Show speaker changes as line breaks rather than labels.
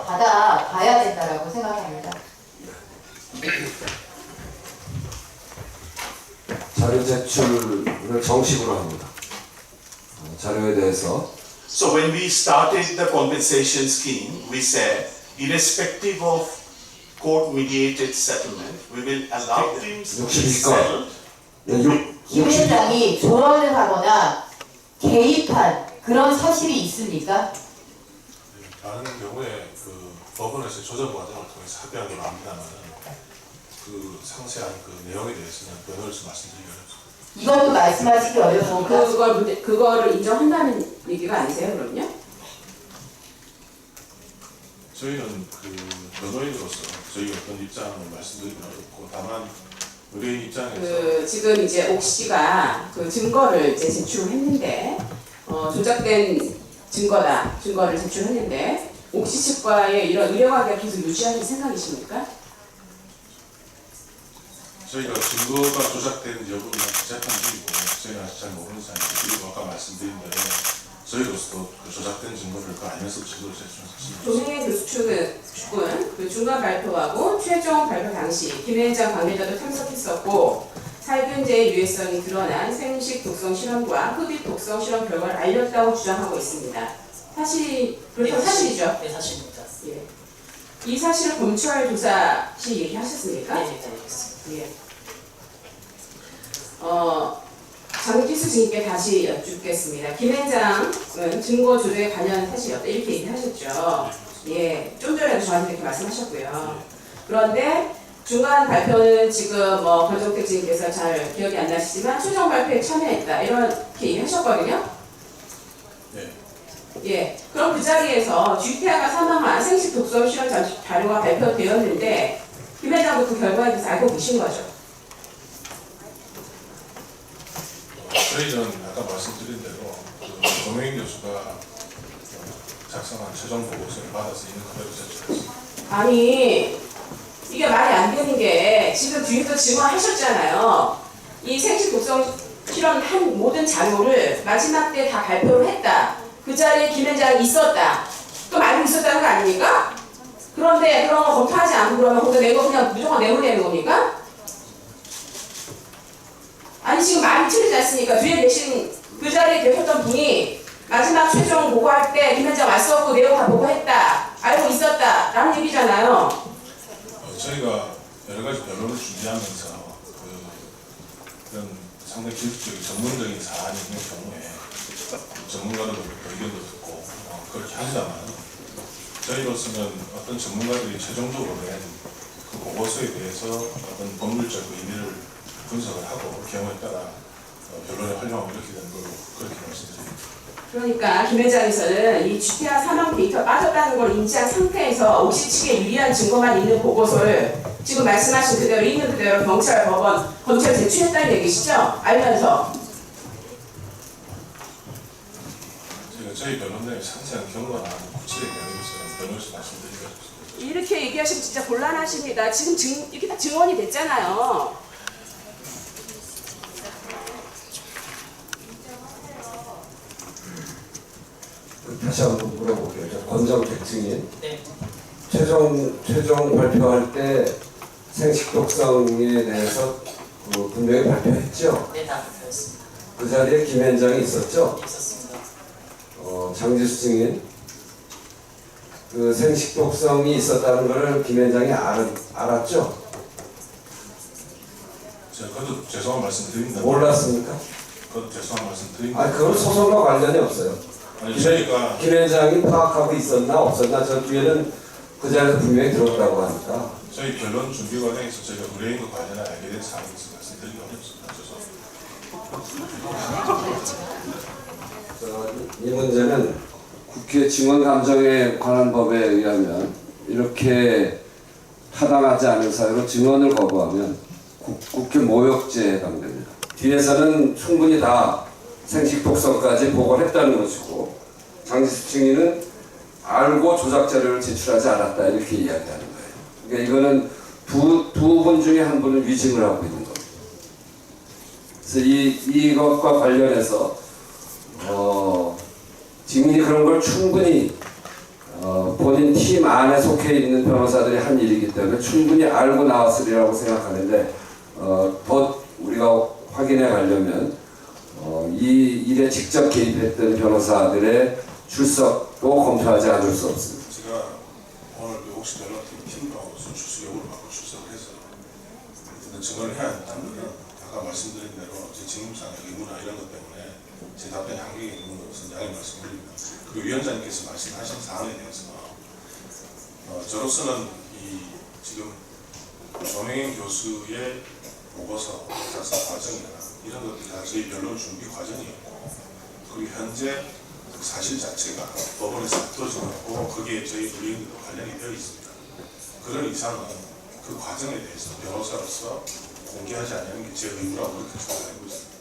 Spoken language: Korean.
더 받아 봐야 된다라고 생각합니다.
자료 제출을 정식으로 합니다. 어, 자료에 대해서
So when we started the compensation scheme, we said, irrespective of court-mediated settlement, we will allow victims to be settled.
네, 육-
김
육십-
회장이 조언을 하거나 개입한 그런 사실이 있습니까?
다른 경우에 그 법원에서 조정 과정을 통해서 합의하기로 합니다만 그 상세한 그 내용에 대해서는 변호해서 말씀드리기 어렵습니다.
이것도 말씀하시기 어려우니까
그걸 문제, 그거를 인정한다는 얘기가 아니세요, 그럼요?
저희는 그 변호인으로서 저희 어떤 입장을 말씀드리기 어렵고 다만 의뢰인 입장에서
그 지금 이제 옥 씨가 그 증거를 이제 제출했는데 어, 조작된 증거다 증거를 제출했는데 옥씨 측과의 이런 의뢰관계를 계속 유지하실 생각이십니까?
저희가 증거가 조작된 여부는 재판 중이고 저희는 아직 잘 모르는 사항이고 그리고 아까 말씀드린 대로 저희로서도 그 조작된 증거를 그 알면서 증거를 제출했습니다.
조명의 교수 측은 측은 그 중간 발표하고 최종 발표 당시 김 위원장 관계자도 참석했었고 살균제의 유해성이 드러난 생식 독성 실험과 흡입 독성 실험 결과를 알렸다고 주장하고 있습니다. 사실 그렇다고 사실이죠?
네, 사실입니다.
예. 이 사실을 검찰 조사 시 얘기하셨습니까?
네, 네, 알겠습니다.
예. 어, 장기수 증인께 다시 여쭙겠습니다. 김 회장은 증거 조작에 관여한 사실이었다 이렇게 얘기하셨죠. 예, 좀 전에도 저한테 이렇게 말씀하셨고요. 그런데 중간 발표는 지금 뭐 권정택 증인께서 잘 기억이 안 나시지만 최종 발표에 참여했다 이렇게 얘기하셨거든요.
네.
예, 그럼 그 자리에서 GTA가 사망한 생식 실험 자- 자료가 발표되었는데 김 회장도 그 결과에 대해서 알고 계신 거죠.
어, 저희는 아까 말씀드린 대로 그 조명인 교수가 어, 작성한 최종 보고서를 받아서 있는 그대로 제출했습니다.
아니 이게 말이 안 되는 게 지금 뒤에서 증언하셨잖아요. 이 생식 독성 실험 한 모든 자료를 마지막 때 다 발표를 했다. 그 자리에 김 회장이 있었다. 그럼 알고 있었다는 거 아닙니까? 그런데 그런 거 검토하지 않고 그러면 거기다 내고 그냥 무조건 내보내는 겁니까? 아니 지금 말이 틀리지 않습니까? 뒤에 계신 그 자리에 계셨던 분이 마지막 최종 보고할 때김 회장 왔었고 내용 다 보고했다. 알고 있었다. 라는 얘기잖아요.
어, 저희가 여러 가지 변론을 준비하면서 그 그런 상당히 기술적인 전문적인 사안이 있는 경우에 전문가로부터 의견도 듣고 어, 그렇게 하지만 저희로서는 어떤 전문가들이 최종적으로 낸그 보고서에 대해서 어떤 법률적 의미를 분석을 하고 경우에 따라 어, 변론에 활용하고 이렇게 된 걸로 그렇게 말씀드립니다.
그러니까 김 회장에서는 이 GPA 사망 데이터 빠졌다는 걸 인지한 상태에서 옥시 측에 유리한 증거만 있는 보고서를 지금 말씀하신 그대로 있는 그대로 경찰, 법원, 검찰 제출했다는 얘기시죠? 알면서
저희가 저희 변론의 상세한 경과나 구체에 대한 것은 변호사 말씀드리기 어렵습니다.
이렇게 얘기하시면 진짜 곤란하십니다. 지금 증, 이렇게 다 증언이 됐잖아요.
다시 한번 물어볼게요. 저 권정택 증인
네,
최종 최종 발표할 때 생식 독성에 대해서 그 분명히 발표했죠.
네, 다 발표했습니다.
그 자리에 김 현장이 있었죠.
있었습니다.
어, 장지수 증인 그 생식 독성이 있었다는 것을 김 현장이 알, 알았죠.
제가 그것도 죄송한 말씀 드립니다.
몰랐습니까?
그것도 죄송한 말씀 드립니다.
아 그건 소송과 관련이 없어요.
아니 저희가
김현장이 파악하고 있었나 없었나 저 뒤에는 그 자리에서 분명히 들었다고 하니까
저희 결론 준비 과정에서 저희가 의뢰인과 관련해 알게 된 사항이 있어서 말씀드리기 어렵습니다. 죄송합니다.
저, 이 문제는 국회 증언 감정에 관한 법에 의하면 이렇게 타당하지 않은 사유로 증언을 거부하면 국, 국회 모욕죄에 해당됩니다. 뒤에서는 충분히 다 생식 독성까지 보고를 했다는 것이고 장지수 증인은 알고 조작 자료를 제출하지 않았다 이렇게 이야기하는 거예요. 그러니까 이거는 두 두 분 중에 한 분은 위증을 하고 있는 겁니다. 그래서 이 이것과 관련해서 어, 증인이 그런 걸 충분히 어, 본인 팀 안에 속해 있는 변호사들이 한 일이기 때문에 충분히 알고 나왔으리라고 생각하는데 어, 더 우리가 확인해 가려면 어, 이 일에 직접 개입했던 변호사들의 출석도 검토하지 않을 수 없습니다.
제가 오늘 그 혹시 변호팀 팀하고 출석 요구를 받고 출석을 해서 어쨌든 증언을 해야 거는 아까 말씀드린 대로 제 직무상의 의무나 이런 것 때문에 제 답변에 한계가 있는 것은 양해 말씀드립니다. 그리고 위원장님께서 말씀하신 사안에 대해서 어, 저로서는 이 지금 조명인 교수의 보고서 작성 과정이나 이런 것들이 다 저희 변론 준비 과정이었고 그리고 현재 그 사실 자체가 법원에서 터져나고 거기에 저희 불이익도 관련이 되어 있습니다. 그런 이상은 그 과정에 대해서 변호사로서 공개하지 않는 게 제 의무라고 그렇게 생각하고 있습니다.